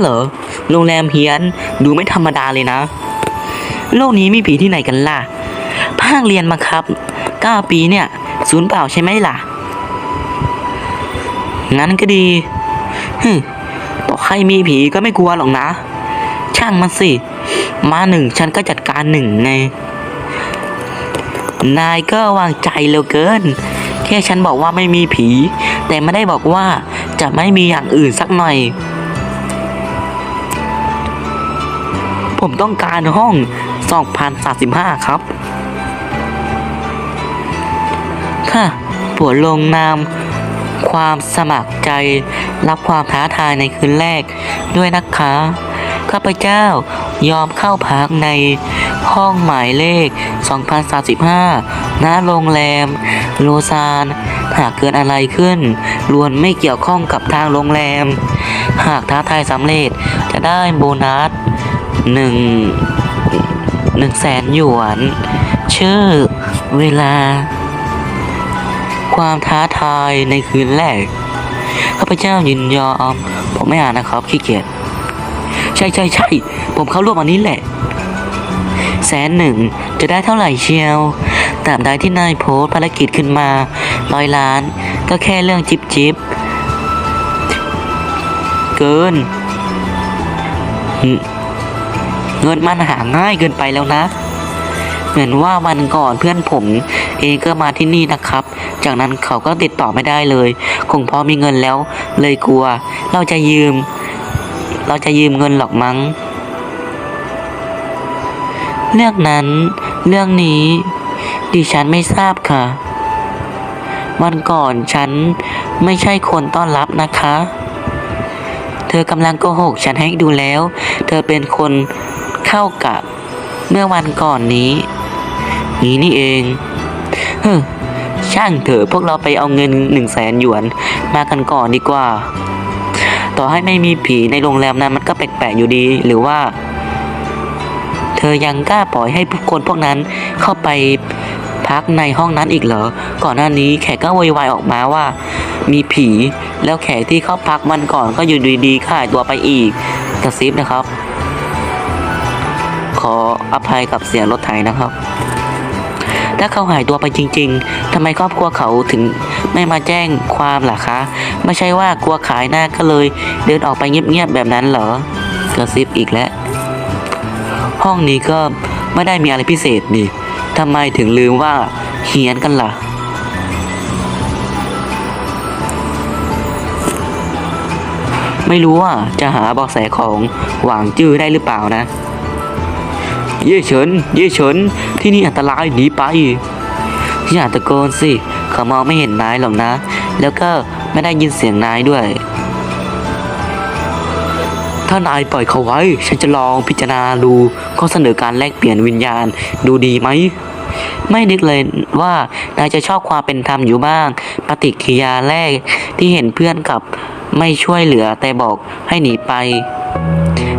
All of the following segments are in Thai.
เหรอ โรงแรมเฮียนดูไม่ธรรมดาเลยนะ โลกนี้มีผีที่ไหนกันล่ะ ภาคเรียนมาครับ9ปีเนี่ยศูนย์เปล่าใช่ไหมล่ะ งั้นก็ดีฮึบอกใครมีผีก็ไม่กลัวหรอกนะ ช่างมันสิ มาหนึ่งฉันก็จัดการหนึ่งไง นายก็วางใจเหลือเกิน แค่ฉันบอกว่าไม่มีผี แต่ไม่ได้บอกว่าจะไม่มีอย่างอื่นสักหน่อย ผมต้องการห้อง 2035 ครับ ค่ะปวดลงนาม ความสมัครใจรับความท้าทายในคืนแรกด้วยนะคะ ข้าพเจ้ายอมเข้าพักในห้องหมายเลข 2035 ณ โรงแรม โลซาน หากเกิดอะไรขึ้นล้วนไม่เกี่ยวข้องกับทางโรงแรม หากท้าทายสำเร็จจะได้โบนัส หนึ่งหนึ่งแสนหยวน ชื่อเวลา ความท้าทายในคืนแรกข้าพเจ้ายินยอมผมไม่อ่านนะครับขี้เกียจใช่ใช่ใช่ผมเข้าร่วมอันนี้แหละ แสนหนึ่งจะได้เท่าไหร่เชียวตาบใดที่นายโพสภารกิจขึ้นมาร้อยล้าน ก็แค่เรื่องจิบจิบเกิน เงินมันหาง่ายเกินไปแล้วนะ เหมือนว่าวันก่อนเพื่อนผม เองก็มาที่นี่นะครับ จากนั้นเขาก็ติดต่อไม่ได้เลย คงพอมีเงินแล้ว เลยกลัว เราจะยืม เราจะยืมเงินหรอกมั้ง เรื่องนั้น เรื่องนี้ดิฉันไม่ทราบค่ะ วันก่อนฉันไม่ใช่คนต้อนรับนะคะ เธอกำลังโกหกฉันให้ดูแล้ว เธอเป็นคน เข้ากับเมื่อวันก่อนนี้ นี้นี่เองเฮ้ช่างเถอะพวกเราไปเอาเงินหนึ่งแสนหยวนมากันก่อนดีกว่า ต่อให้ไม่มีผีในโรงแรมนั้นมันก็แปลกๆอยู่ดีหรือว่า เธอยังกล้าปล่อยให้ผู้คนพวกนั้นเข้าไปพักในห้องนั้นอีกเหรอ ก่อนหน้านี้แขกก็วยวายออกมาว่า มีผี แล้วแขกที่เข้าพักมันก่อนก็อยู่ดีๆก็หายตัวไปอีกกระซิบนะครับ ขออภัยกับเสียงรถไถนะครับ ถ้าเขาหายตัวไปจริง ๆทำไมครอบครัวเขาถึงไม่มาแจ้งความล่ะคะ ไม่ใช่ว่ากลัวขายหน้าก็เลย เดินออกไปเงียบๆแบบนั้นเหรอกระซิบอีกแล้ว ห้องนี้ก็ไม่ได้มีอะไรพิเศษนี่ทำไมถึงลืมว่าเฮียนกันล่ะไม่รู้ว่าจะหาเบาะแสของหวางจื้อได้หรือเปล่านะ เย่เฉิน เย่เฉิน ที่นี่อันตรายหนีไป อย่าตะโกนสิเขามองไม่เห็นนายหรอกนะ แล้วก็ไม่ได้ยินเสียงนายด้วย ถ้านายปล่อยเขาไว้ ฉันจะลองพิจารณาดูข้อเสนอการแลกเปลี่ยนวิญญาณดูดีไหมไม่นึกเลยว่านายจะชอบความเป็นธรรมอยู่บ้าง ปฏิกิริยาแรกที่เห็นเพื่อนกับไม่ช่วยเหลือแต่บอกให้หนีไป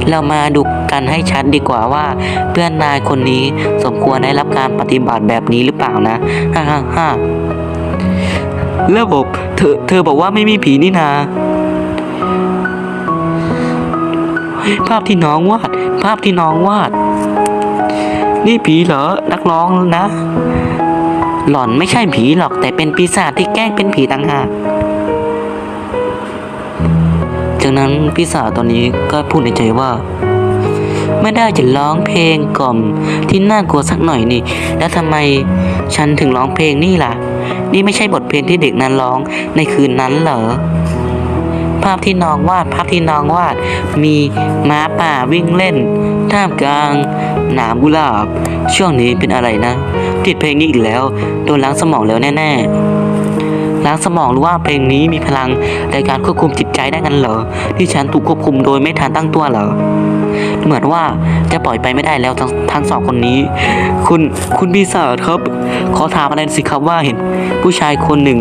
เรามาดูกันให้ชัดดีกว่าว่า เพื่อนนายคนนี้สมควรได้รับการปฏิบัติแบบนี้หรือเปล่านะฮ่าฮ่าฮ่าระบบเธอเธอบอกว่าไม่มีผีนี่นาภาพที่น้องวาด ภาพที่น้องวาด นี่ผีเหรอ นักร้องนะ หล่อนไม่ใช่ผีหรอกแต่เป็นปีศาจที่แกล้งเป็นผีต่างหาก จากนั้นพี่สาวตอนนี้ก็พูดในใจว่า ไม่ได้จะร้องเพลงกล่อมที่น่ากลัวสักหน่อยนี่ แล้วทำไมฉันถึงร้องเพลงนี่ล่ะ นี่ไม่ใช่บทเพลงที่เด็กนั้นร้องในคืนนั้นเหรอภาพที่น้องวาดภาพที่น้องวาด มีม้าป่าวิ่งเล่น ท่ามกลางหนามกุหลาบ ช่วงนี้เป็นอะไรนะ ติดเพลงนี้อีกแล้ว โดนล้างสมองแล้วแน่ ๆ ล้างสมองหรือว่าเพลงนี้มีพลังในการควบคุมจิตใจได้กันเหรอ ที่ฉันถูกควบคุมโดยไม่ทันตั้งตัวเหรอ เหมือนว่าจะปล่อยไปไม่ได้แล้วทั้งทั้งสองคนนี้ คุณคุณปีศาจครับ ขอถามอะไรสิครับว่าเห็นผู้ชายคนหนึ่ง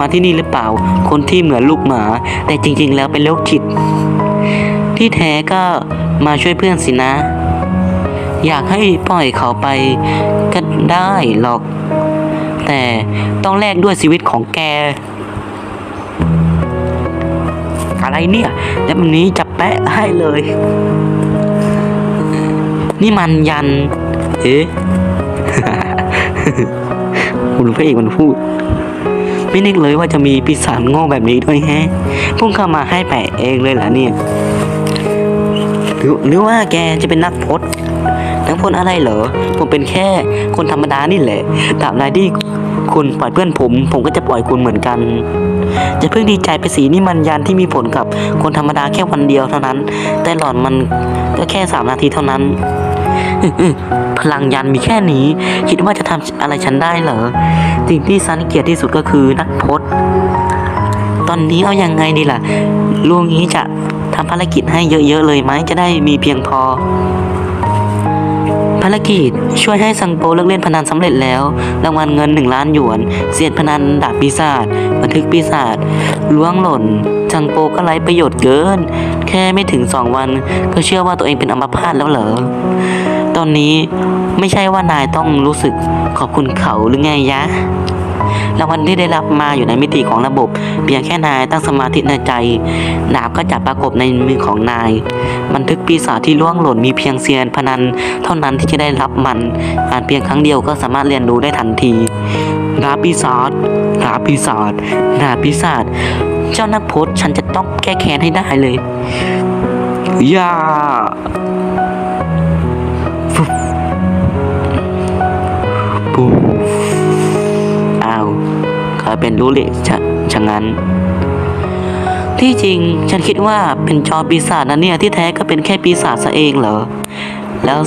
มาที่นี่หรือเปล่า คนที่เหมือนลูกหมา แต่จริง ๆ แล้วเป็นโรคจิต ที่แท้ก็มาช่วยเพื่อนสินะ อยากให้ปล่อยเขาไปก็ได้หรอก แต่ต้องแลกด้วยชีวิตของแก อะไรเนี่ยแล้ววันนี้จะแปะให้เลย นี่มันยัน เอ๊ะคุณพระเอกมันพูด ไม่นึกเลยว่าจะมีปีศาจโง่แบบนี้ด้วยแฮะพุ่งเข้ามาให้แปะเองเลยเหรอเนี่ยหรือหรือว่าแกจะเป็นนักพจน์ กพจน์อะไรเหรอ ผมเป็นแค่คนธรรมดานี่แหละตราบใดที่คุณปล่อยเพื่อนผม ผมก็จะปล่อยคุณเหมือนกัน จะเพิ่งดีใจไปสีนี่มันยันที่มีผลกับคนธรรมดาแค่วันเดียวเท่านั้น แต่หลอนมันก็แค่สามนาทีเท่านั้นพลังยันมีแค่นี้ คิดว่าจะทำอะไรฉันได้เหรอสิ่งที่ซันเกลียดที่สุดก็คือนักพจน์ตอนนี้เอาอยัางไงดีล่ะลุงนี้จะทำภารกิจให้เยอะๆเลยไหมจะได้มีเพียงพอ ภารกิจช่วยให้ซังโปเลิกเล่นพนันสำเร็จแล้ว รางวัลเงินหนึ่งล้านหยวน เสียดพนันดาบปีศาจบันทึกปีศาจล้วงหล่นซังโปก็ไร้ประโยชน์เกิน แค่ไม่ถึงสองวัน ก็เชื่อว่าตัวเองเป็นอัมพาตแล้วเหรอ ตอนนี้ไม่ใช่ว่านายต้องรู้สึกขอบคุณเขาหรือไงยะ รางวัลที่ได้รับมาอยู่ในมิติของระบบ เพียงแค่นายตั้งสมาธิในใจ ดาบก็จะปรากฏในมือของนาย บันทึกปีศาจที่ล่วงหล่นมีเพียงเซียนพนัน เท่านั้นที่จะได้รับมันอ่านเพียงครั้งเดียวก็สามารถเรียนรู้ได้ทันทีดาบปีศาจดาบปีศาจดาบปีศาจเจ้านักพจน์ฉันจะต้องแก้แค้นให้ได้เลยอย่า เป็นรู้เละชะชะงั้น ที่จริงฉันคิดว่าเป็นจอปีศาจนะเนี่ยที่แท้ก็เป็นแค่ปีศาจซะเองเหรอ แล้ว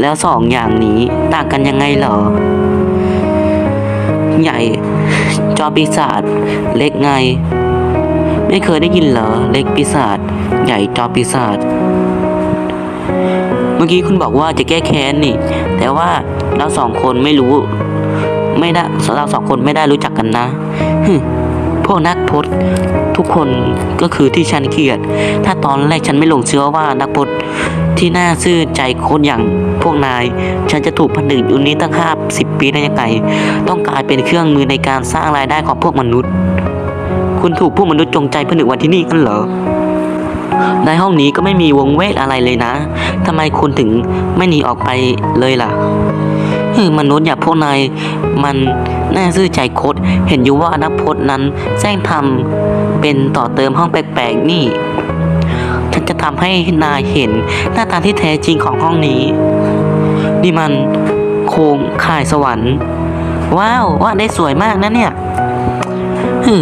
แล้วสองอย่างนี้ต่างกันยังไงเหรอ ใหญ่ จอปีศาจเล็กไง ไม่เคยได้ยินเหรอ เล็กปีศาจใหญ่จอปีศาจเมื่อกี้คุณบอกว่าจะแก้แค้นนี่ แต่ว่าเราสองคนไม่รู้ ไม่ได้เราสองคนไม่ได้รู้จักกันนะพวกนักพจน์ทุกคนก็คือที่ฉันเกลียด ถ้าตอนแรกฉันไม่หลงเชื่อว่านักพจน์ที่น่าซื่อใจโคตรอย่างพวกนาย ฉันจะถูกผนึกอยู่นี้ตั้งห้าสิบปีได้ยังไง ต้องกลายเป็นเครื่องมือในการสร้างรายได้ของพวกมนุษย์ คุณถูกพวกมนุษย์จงใจผนึกวันที่นี่กันเหรอ ในห้องนี้ก็ไม่มีวงเวทอะไรเลยนะทำไมคุณถึงไม่หนีออกไปเลยล่ะ เฮ้ยมนุษย์อย่างพวกนายมันน่าซื่อใจคตรเห็นอยู่ว่านักพจน์นั้นแซงทำเป็นต่อเติมห้องแปลกๆนี่ ฉันจะทำให้นายเห็นหน้าตาที่แท้จริงของห้องนี้นี่มันโครงข่ายสวรรค์ ว้าวว่าได้สวยมากนะเนี่ยฮึ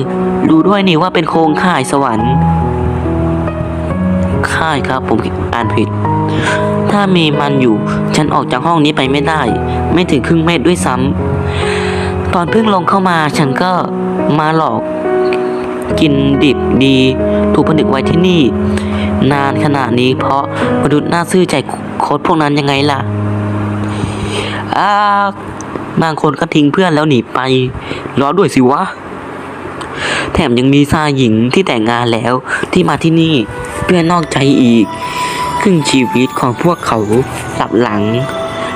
ดูด้วยนี่ว่าเป็นโครงข่ายสวรรค์ ค่ายครับผมอ่านผิด ถ้ามีมันอยู่ ฉันออกจากห้องนี้ไปไม่ได้ ไม่ถึงครึ่งเมตรด้วยซ้ำตอนเพิ่งลงเข้ามาฉันก็มาหลอกกินดิบดี ถูกผนึกไว้ที่นี่ นานขนาดนี้เพราะมนุษย์น่าซื่อใจโคตรพวกนั้นยังไงล่ะอาบางคนก็ทิ้งเพื่อนแล้วหนีไปรอด้วยสิวะ แถมยังมีชาหญิงที่แต่งงานแล้วที่มาที่นี่เพื่อนนอกใจอีก ครึ่งชีวิตของพวกเขาหลับหลัง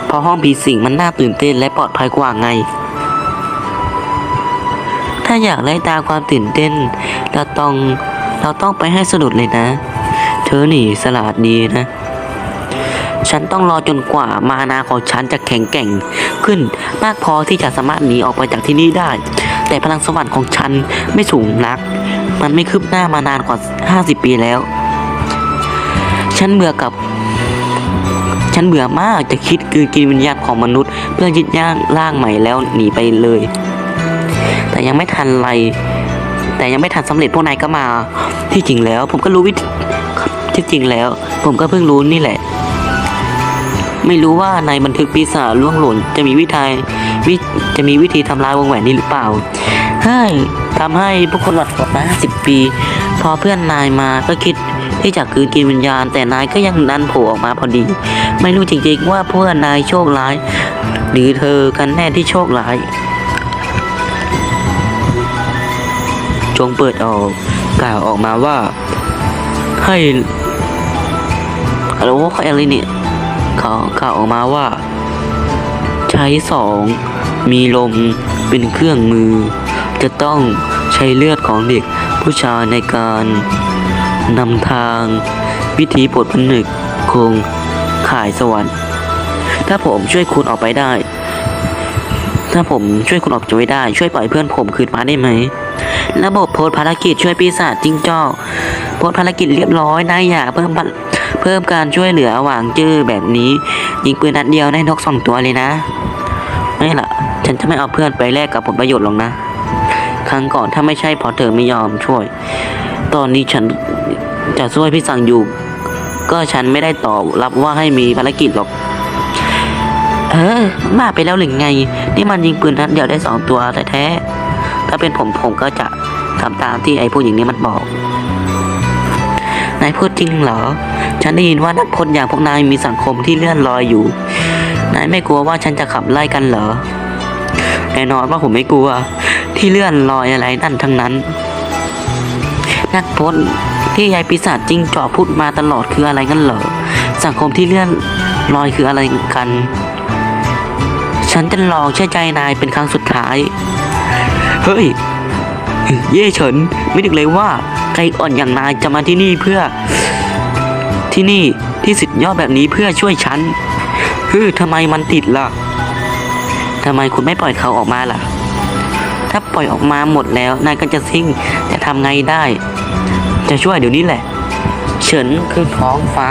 เพราะห้องผีสิงมันน่าตื่นเต้นและปลอดภัยกว่าไง ถ้าอยากไล่ตามความตื่นเต้น เราต้องเราต้องไปให้สนุดเลยนะ เธอหนีสลาดดีนะ ฉันต้องรอจนกว่ามานาของฉันจะแข็งแกร่งขึ้นมากพอที่จะสามารถหนีออกไปจากที่นี่ได้ แต่พลังสวรรค์ของฉันไม่สูงนัก มันไม่คืบหน้ามานานกว่า 50 ปีแล้ว ฉันเบื่อกับฉันเบื่อมากจะคิดคือกินวิญญาณของมนุษย์ เพื่อยึดย่างร่างใหม่แล้วหนีไปเลย แต่ยังไม่ทันไร แต่ยังไม่ทันสำเร็จพวกนายก็มา ที่จริงแล้ว ผมก็รู้วิธีที่จริงแล้ว ผมก็เพิ่งรู้นี่แหละ ไม่รู้ว่าในบันทึกปีศาจล่วงหล่นจะมีวิธีวิจะมีวิธีทำลายวงแหวนนี้หรือเปล่าเฮ้ทำให้พวกคนหลอดกดมาห้าสิบปี พอเพื่อนนายมาก็คิดที่จะคืนกินวิญญาณ แต่นายก็ยังดันโผล่ออกมาพอดี ไม่รู้จริงๆว่าเพื่อนนายโชคร้าย หรือเธอกันแน่ที่โชคร้ายจงเปิดออกกล่าวออกมาว่าให้อะไรวะอะไรเนี่ย เขากล่าวออกมาว่า ใช้สองมีลมเป็นเครื่องมือ จะต้องใช้เลือดของเด็กผู้ชายในการนำทางวิธีปลดผนึกโครงข่ายสวรรค์ ถ้าผมช่วยคุณออกไปได้ ถ้าผมช่วยคุณออกจากไว้ได้ ช่วยปล่อยเพื่อนผมคืนมาได้ไหม ระบบโพสภารกิจช่วยปีศาจจิ้งจอกโพสภารกิจเรียบร้อยนายอย่าเพิ่มพ เพิ่มการช่วยเหลือหว่างจื้อแบบนี้ ยิงปืนนัดเดียวได้นกสองตัวเลยนะไม่ล่ะฉันจะไม่เอาเพื่อนไปแลกกับผลประโยชน์หรอกนะ ครั้งก่อนถ้าไม่ใช่พราะเธอไม่ยอมช่วย ตอนนี้ฉันจะช่วยพี่สั่งอยู่ ก็ฉันไม่ได้ตอบรับว่าให้มีภารกิจหรอก เออบ้าไปแล้วหรือไง นี่มันยิงปืนนัดเดียวได้สองตัวแต่แท้ ถ้าเป็นผมผมก็จะทำตามที่ไอ้ผู้หญิงนี้มันบอกนายพูดจริงเหรอ ฉันได้ยินว่านักพจน์อย่างพวกนายมีสังคมที่เลื่อนลอยอยู่ นายไม่กลัวว่าฉันจะขับไล่กันเหรอ แน่นอนว่าผมไม่กลัว ที่เลื่อนลอยอะไรนั่นทั้งนั้น นักพจน์ที่ยายปีศาจจิ้งจอกพูดมาตลอดคืออะไรกันเหรอ สังคมที่เลื่อนลอยคืออะไรกัน ฉันจะลองเชื่อใจนายเป็นครั้งสุดท้าย เฮ้ย เย่เฉิน ไม่นึกเลยว่าไก่อ่อนอย่างนายจะมาที่นี่เพื่อ ที่นี่ที่สุดยอดแบบนี้เพื่อช่วยฉันฮ้ยทำไมมันติดล่ะทำไมคุณไม่ปล่อยเขาออกมาล่ะ ถ้าปล่อยออกมาหมดแล้วนายก็จะซิ่งจะทำไงได้ จะช่วยเดี๋ยวนี้แหละ เฉินคือท้องฟ้า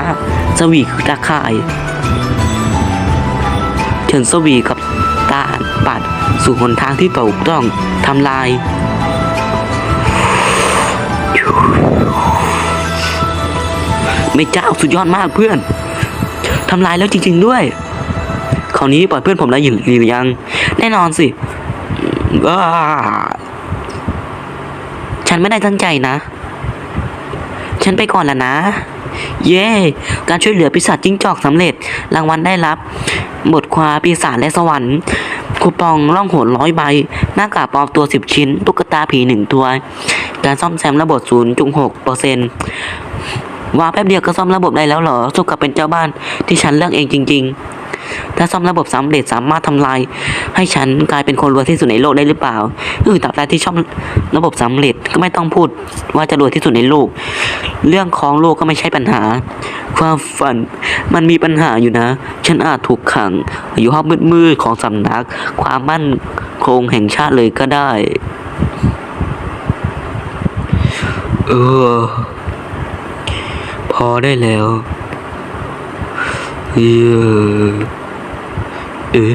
สวีคือตาข่าย เฉินสวีกับตาปัด สู่หนทางที่ถูกต้องทำลาย ไม่เจ้าสุดยอดมากเพื่อนทำลายแล้วจริง ๆ ด้วยคราวนี้ปล่อยเพื่อนผมแล้วหรือยัง แน่นอนสิว้าฉันไม่ได้ตั้งใจนะ ฉันไปก่อนแล้วนะ เย้การช่วยเหลือปีศาจจิ้งจอกสำเร็จ รางวัลได้รับ บทความปีศาจและสวรรค์ คูปองล่องหนร้อยใบ หน้ากากปลอมตัวสิบชิ้น ตุ๊กตาผีหนึ่งตัว การซ่อมแซมระบบศูนย์จุงหกเปอร์เซ็นต์ ว่าแป๊บเดียวก็ซ่อมระบบได้แล้วเหรอสุกับเป็นเจ้าบ้านที่ฉันเลือกเองจริง ๆ ถ้าซ่อมระบบสำเร็จสามารถทำลาย ให้ฉันกลายเป็นคนรวยที่สุดในโลกได้หรือเปล่าเออตราบใดที่ซ่อมระบบสำเร็จก็ไม่ต้องพูดว่าจะรวยที่สุดในโลก เรื่องของโลกก็ไม่ใช่ปัญหา ความฝันมันมีปัญหาอยู่นะ ฉันอาจถูกขัง อยู่ห้องมืดๆของสำนัก ความมั่นคงแห่งชาติเลยก็ได้ เออ อได้แล้วเออเอ๊ะ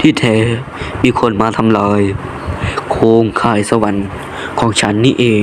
ที่แท้มีคนมาทำลาย โครงข่ายสวรรค์ของฉันนี่เอง